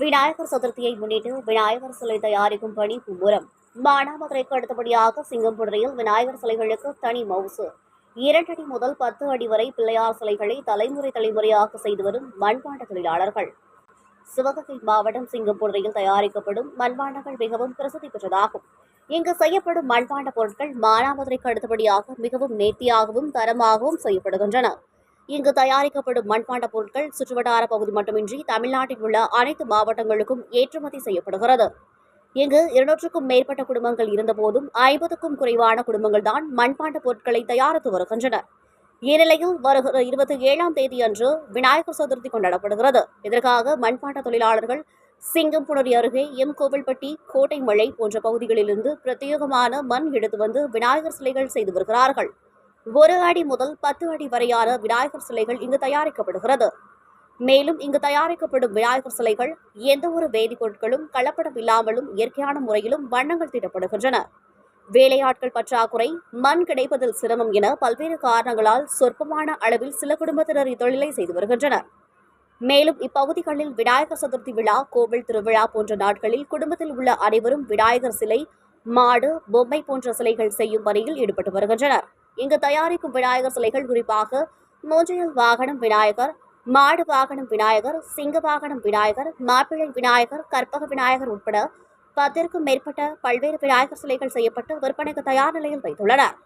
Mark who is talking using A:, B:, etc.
A: விநாயகர் சதுர்த்தியை முன்னிட்டு விநாயகர் சிலை தயாரிக்கும் பணி மும்முரம். மானாமதுரைக்கு அடுத்தபடியாக சிங்கம்புடரையில் விநாயகர் சிலைகளுக்கு தனி மவுசு. இரண்டடி முதல் பத்து அடி வரை பிள்ளையார் சிலைகளை தலைமுறை தலைமுறையாக செய்து வரும் மண்பாண்ட தொழிலாளர்கள். சிவகங்கை மாவட்டம் சிங்கம்புணரியில் தயாரிக்கப்படும் மண்பாண்டங்கள் மிகவும் பிரசித்தி பெற்றதாகும். இங்கு செய்யப்படும் மண்பாண்ட பொருட்கள் மானாமதுரைக்கு அடுத்தபடியாக மிகவும் நேர்த்தியாகவும் தரமாகவும் செய்யப்படுகின்றன. இங்கு தயாரிக்கப்படும் மண்பாண்ட பொருட்கள் சுற்றுவட்டார பகுதி மட்டுமின்றி தமிழ்நாட்டில் உள்ள அனைத்து மாவட்டங்களுக்கும் ஏற்றுமதி செய்யப்படுகிறது. இங்கு இருநூற்றுக்கும் மேற்பட்ட குடும்பங்கள் இருந்தபோதும் ஐம்பதுக்கும் குறைவான குடும்பங்கள் தான் மண்பாண்ட பொருட்களை தயாரித்து வருகின்றன. இந்நிலையில் வருகிற இருபத்தி ஏழாம் தேதி அன்று விநாயகர் சதுர்த்தி கொண்டாடப்படுகிறது. இதற்காக மண்பாண்ட தொழிலாளர்கள் சிங்கம்புணரி அருகே எம். கோவில்பட்டி கோட்டைமலை போன்ற பகுதிகளிலிருந்து பிரத்யேகமான மண் எடுத்து வந்து விநாயகர் சிலைகள் செய்து வருகிறார்கள். ஒரு அடி முதல் பத்து அடி வரையான விநாயகர் சிலைகள் இங்கு தயாரிக்கப்படுகிறது. மேலும் இங்கு தயாரிக்கப்படும் விநாயகர் சிலைகள் எந்த ஒரு வேதிப்பொருட்களும் கலப்படம் இல்லாமலும் இயற்கையான முறையிலும் வண்ணங்கள் தீட்டப்படுகின்றன. வேலையாட்கள் பற்றாக்குறை மண் கிடைப்பதில் சிரமம் என பல்வேறு காரணங்களால் சொற்பமான அளவில் சில குடும்பத்தினர் இத்தொழிலை செய்து வருகின்றனர். மேலும் இப்பகுதிகளில் விநாயகர் சதுர்த்தி விழா கோவில் திருவிழா போன்ற நாட்களில் குடும்பத்தில் உள்ள அனைவரும் விநாயகர் சிலை மாடு பொம்மை போன்ற சிலைகள் செய்யும் பணியில் ஈடுபட்டு வருகின்றனர். இங்கு தயாரிக்கும் விநாயகர் சிலைகள் குறிப்பாக மோஜையல் வாகனம் விநாயகர் மாடு வாகனம் விநாயகர் சிங்க வாகனம் விநாயகர் மாப்பிள்ளை விநாயகர் கற்பக விநாயகர் உட்பட பத்திற்கும் மேற்பட்ட பல்வேறு விநாயகர் சிலைகள் செய்யப்பட்டு விற்பனைக்கு தயார் நிலையில் வைத்துள்ளனர்.